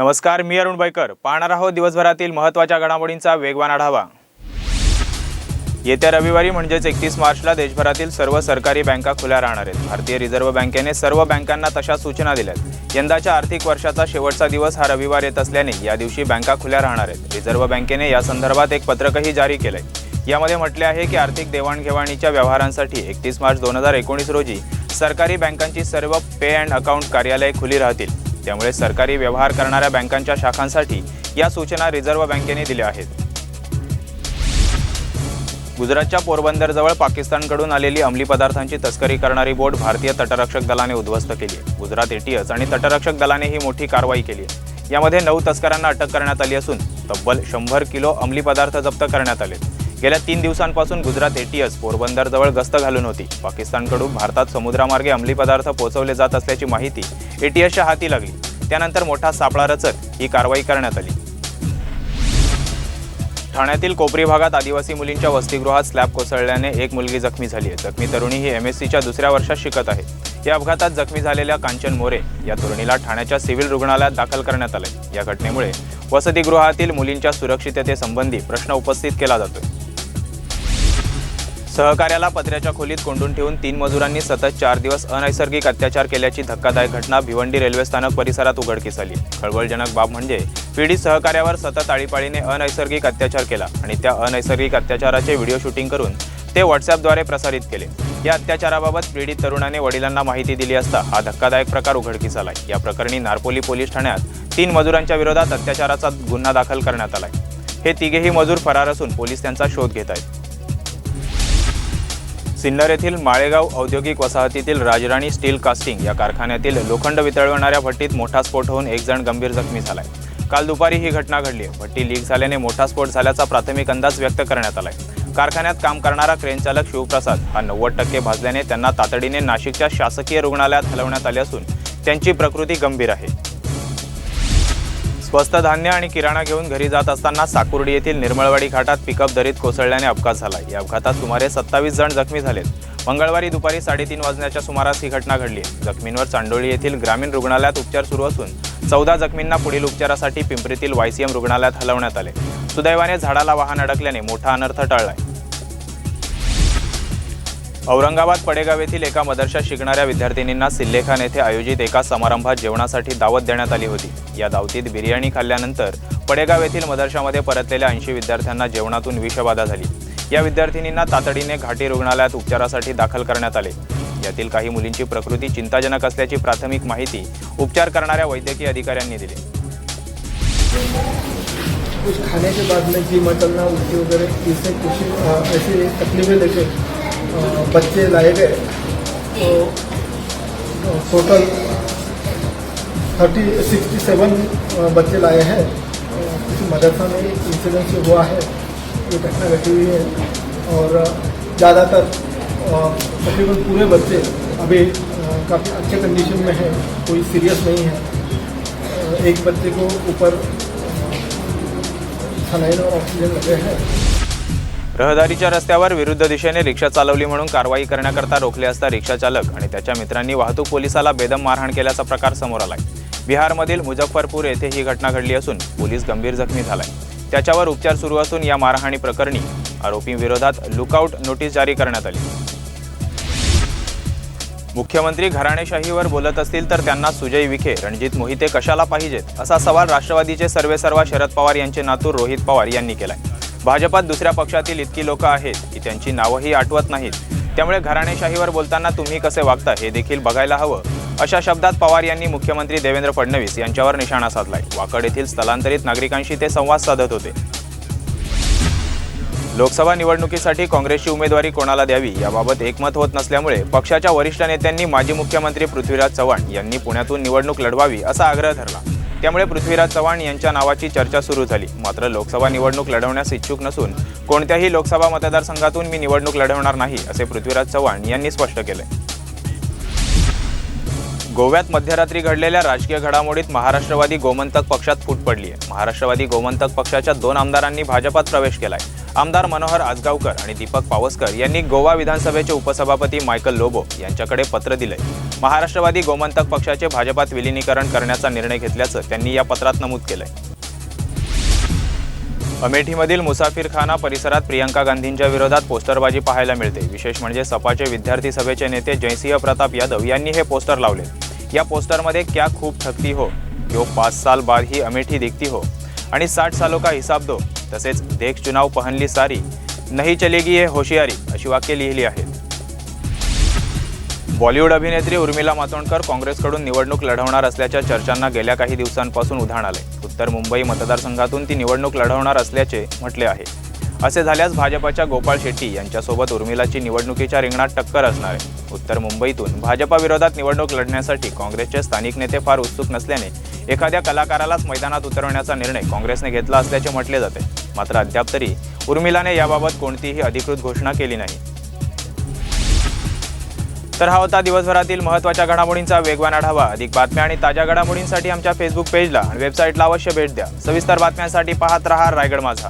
नमस्कार मी अरुण बैकर. पाहणार आहोत दिवसभरातील महत्त्वाच्या घडामोडींचा वेगवान आढावा. येत्या रविवारी म्हणजेच एकतीस मार्चला देशभरातील सर्व सरकारी बँका खुल्या राहणार आहेत. भारतीय रिझर्व्ह बँकेने सर्व बँकांना तशा सूचना दिल्यात. यंदाच्या आर्थिक वर्षाचा शेवटचा दिवस हा रविवार येत असल्याने या दिवशी बँका खुल्या राहणार आहेत. रिझर्व्ह बँकेने या संदर्भात एक पत्रकही जारी केलंय. यामध्ये म्हटले आहे की आर्थिक देवाणघेवाणीच्या व्यवहारांसाठी एकतीस मार्च दोन हजार एकोणीस रोजी सरकारी बँकांची सर्व पे अँड अकाउंट कार्यालये खुली राहतील. त्यामुळे सरकारी व्यवहार करणाऱ्या बँकांच्या शाखांसाठी या सूचना रिझर्व्ह बँकेने दिल्या आहेत. गुजरातच्या पोरबंदरजवळ पाकिस्तानकडून आलेली अंमली पदार्थांची तस्करी करणारी बोट भारतीय तटरक्षक दलाने उद्ध्वस्त केली आहे. गुजरात एटीएस आणि तटरक्षक दलाने ही मोठी कारवाई केली आहे. यामध्ये नऊ तस्करांना अटक करण्यात आली असून तब्बल शंभर किलो अंमली पदार्थ जप्त करण्यात आले गेल्या तीन दिवसांपासून गुजरात एटीएस पोरबंदरजवळ गस्त घालून होती. पाकिस्तानकडून भारतात समुद्रामार्गे अंमली पदार्थ पोहोचवले जात असल्याची माहिती एटीएसच्या हाती लागली. त्यानंतर मोठा सापळा रचत ही कारवाई करण्यात आली. ठाण्यातील कोपरी भागात आदिवासी मुलींच्या वसतिगृहात स्लॅब कोसळल्याने एक मुलगी जखमी झाली आहे. जखमी तरुणी ही एम एस सीच्या दुसऱ्या वर्षात शिकत आहे. या अपघातात जखमी झालेल्या कांचन मोरे या तरुणीला ठाण्याच्या सिव्हिल रुग्णालयात दाखल करण्यात आले. या घटनेमुळे वसतिगृहातील मुलींच्या सुरक्षिततेसंबंधी प्रश्न उपस्थित केला जातोय. सहकार्याला पत्र्याच्या खोलीत कोंडून ठेवून तीन मजुरांनी सतत चार दिवस अनैसर्गिक अत्याचार केल्याची धक्कादायक घटना भिवंडी रेल्वे स्थानक परिसरात उघडकीस आली खळबळजनक बाब म्हणजे पीडित सहकार्यावर सतत आळीपाळीने अनैसर्गिक अत्याचार केला आणि त्या अनैसर्गिक अत्याचाराचे व्हिडिओ शूटिंग करून ते व्हॉट्सअपद्वारे प्रसारित केले. या अत्याचाराबाबत पीडित तरुणाने वडिलांना माहिती दिली असता हा धक्कादायक प्रकार उघडकीस आलाय या प्रकरणी नारपोली पोलीस ठाण्यात तीन मजुरांच्या विरोधात अत्याचाराचा गुन्हा दाखल करण्यात आलाय. हे तिघेही मजूर फरार असून पोलीस त्यांचा शोध घेत आहेत. सिन्नर येथील माळेगाव औद्योगिक वसाहतीतील राजराणी स्टील कास्टिंग या कारखान्यातील लोखंड वितळवणाऱ्या भट्टीत मोठा स्फोट होऊन एक जण गंभीर जखमी झालाय. काल दुपारी ही घटना घडली. आहे भट्टी लीक झाल्याने मोठा स्फोट झाल्याचा प्राथमिक अंदाज व्यक्त करण्यात आलाय. कारखान्यात काम करणारा क्रेन चालक शिवप्रसाद हा नव्वद टक्के भाजल्याने त्यांना तातडीने नाशिकच्या शासकीय रुग्णालयात हलवण्यात आले असून त्यांची प्रकृती गंभीर आहे. स्वस्त धान्य आणि किराणा घेऊन घरी जात असताना साकुर्डी येथील निर्मळवाडी घाटात पिकअप दरीत कोसळल्याने अपघात झाला या अपघातात सुमारे सत्तावीस जण जखमी झालेत. मंगळवारी दुपारी साडेतीन वाजण्याच्या सुमारास ही घटना घडली जखमींवर चांडोळी येथील ग्रामीण रुग्णालयात उपचार सुरू असून चौदा जखमींना पुढील उपचारासाठी पिंपरीतील वायसीएम रुग्णालयात हलवण्यात आले. सुदैवाने झाडाला वाहन अडकल्याने मोठा अनर्थ टळलाय. औरंगाबाद पडेगाव येथील एका मदरशात शिकणाऱ्या विद्यार्थिनींना सिल्लेखान येथे आयोजित एका समारंभात जेवणासाठी दावत देण्यात आली होती. या दावतीत बिर्याणी खाल्ल्यानंतर पडेगाव येथील मदरशामध्ये परतलेल्या ऐंशी विद्यार्थ्यांना जेवणातून विषबाधा झाली. या विद्यार्थिनींना तातडीने घाटी रुग्णालयात उपचारासाठी दाखल करण्यात आले. यातील काही मुलींची प्रकृती चिंताजनक असल्याची प्राथमिक माहिती उपचार करणाऱ्या वैद्यकीय अधिकाऱ्यांनी दिली. कुछ खाने के बाद में जी मचलना उल्टी वगैरह इससे कुछ ऐसी तकलीफें लेके बच्चे लाए गए। तो टोटल थर्टी सिक्सटी सेवन बच्चे लाए हैं। किसी मदरसा में एक से हुआ है, ये घटना घटी हुई है। और ज़्यादातर तकरीबन पूरे बच्चे अभी काफ़ी अच्छे कंडीशन में हैं, कोई सीरियस नहीं है। एक बच्चे को ऊपर सलाइन और ऑक्सीजन लगे हैं। रहदारीच्या रस्त्यावर विरुद्ध दिशेने रिक्षा चालवली म्हणून कारवाई करण्याकरता रोखले असता रिक्षा चालक आणि त्याच्या मित्रांनी वाहतूक पोलिसाला बेदम मारहाण केल्याचा प्रकार समोर आलाय. बिहारमधील मुझफ्फरपूर येथे ही घटना घडली असून पोलीस गंभीर जखमी झालाय. त्याच्यावर उपचार सुरू असून या मारहाणी प्रकरणी आरोपींविरोधात लुकआउट नोटीस जारी करण्यात आली. मुख्यमंत्री घराणेशाहीवर बोलत असतील तर त्यांना सुजय विखे रणजित मोहिते कशाला पाहिजेत? असा सवाल राष्ट्रवादीचे सर्वेसर्वा शरद पवार यांचे नातू रोहित पवार यांनी केलाय. भाजपात दुसऱ्या पक्षातील इतकी लोक आहेत की त्यांची नावंही आठवत नाहीत. त्यामुळे घराणेशाहीवर बोलताना तुम्ही कसे वागता हे देखील बघायला हवं. अशा शब्दात पवार यांनी मुख्यमंत्री देवेंद्र फडणवीस यांच्यावर निशाणा साधलाय. वाकड येथील स्थलांतरित नागरिकांशी ते संवाद साधत होते. लोकसभा निवडणुकीसाठी काँग्रेसची उमेदवारी कोणाला द्यावी याबाबत एकमत होत नसल्यामुळे पक्षाच्या वरिष्ठ नेत्यांनी माजी मुख्यमंत्री पृथ्वीराज चव्हाण यांनी पुण्यातून निवडणूक लढवावी असा आग्रह धरला. त्यामुळे पृथ्वीराज चव्हाण यांच्या नावाची चर्चा सुरू झाली. मात्र लोकसभा निवडणूक लढवण्यास इच्छुक नसून कोणत्याही लोकसभा मतदारसंघातून मी निवडणूक लढवणार नाही असे पृथ्वीराज चव्हाण यांनी स्पष्ट केले. गोव्यात मध्यरात्री घडलेल्या राजकीय घडामोडीत महाराष्ट्रवादी गोमंतक पक्षात फूट पडली आहे महाराष्ट्रवादी गोमंतक पक्षाच्या दोन आमदारांनी भाजपात प्रवेश केलाय. आमदार मनोहर आजगावकर आणि दीपक पावसकर यांनी गोवा विधानसभेचे उपसभापती मायकल लोबो यांच्याकडे पत्र दिलंय. महाराष्ट्रवादी गोमंतक पक्षाचे भाजपात विलिनीकरण करण्याचा निर्णय घेतल्याचं त्यांनी या पत्रात नमूद केलंय. अमेठीमधील मुसाफिरखाना परिसरात प्रियंका गांधींच्या विरोधात पोस्टरबाजी पाहायला मिळते. विशेष म्हणजे सपाचे विद्यार्थी सभेचे नेते जयसिंह प्रताप यादव यांनी हे पोस्टर लावले. या पोस्टरमध्ये क्या खूप थकती हो यो पाच साल बाद ही अमेठी दिखती हो आणि साठ सालो का हिसाब दो. तसेच देख चुनाव पहनली सारी नाही चलेगी ये होशियारी अशी वाक्य लिहिली आहेत बॉलिवूड अभिनेत्री उर्मिला मातोंडकर काँग्रेसकडून निवडणूक लढवणार असल्याच्या चर्चांना गेल्या काही दिवसांपासून उधाण आले उत्तर मुंबई मतदारसंघातून ती निवडणूक लढवणार असल्याचे म्हटले आहे. असे झाल्यास भाजपाच्या गोपाळ शेट्टी यांच्यासोबत उर्मिलाची निवडणुकीच्या रिंगणात टक्कर असणार आहे. उत्तर मुंबईतून भाजपाविरोधात निवडणूक लढण्यासाठी काँग्रेसचे स्थानिक नेते फार उत्सुक नसल्याने एखाद्या कलाकारालाच मैदानात उतरवण्याचा निर्णय काँग्रेसने घेतला असल्याचे म्हटले जाते. मात्र अद्याप तरी उर्मिलाने याबाबत कोणतीही अधिकृत घोषणा केली नाही. तर हा होता दिवसभरातील महत्त्वाच्या घडामोडींचा वेगवान आढावा. अधिक बातम्या आणि ताज्या घडामोडींसाठी आमच्या फेसबुक पेजला आणि वेबसाईटला अवश्य भेट द्या. सविस्तर बातम्यांसाठी पाहत रहा रायगड माझा.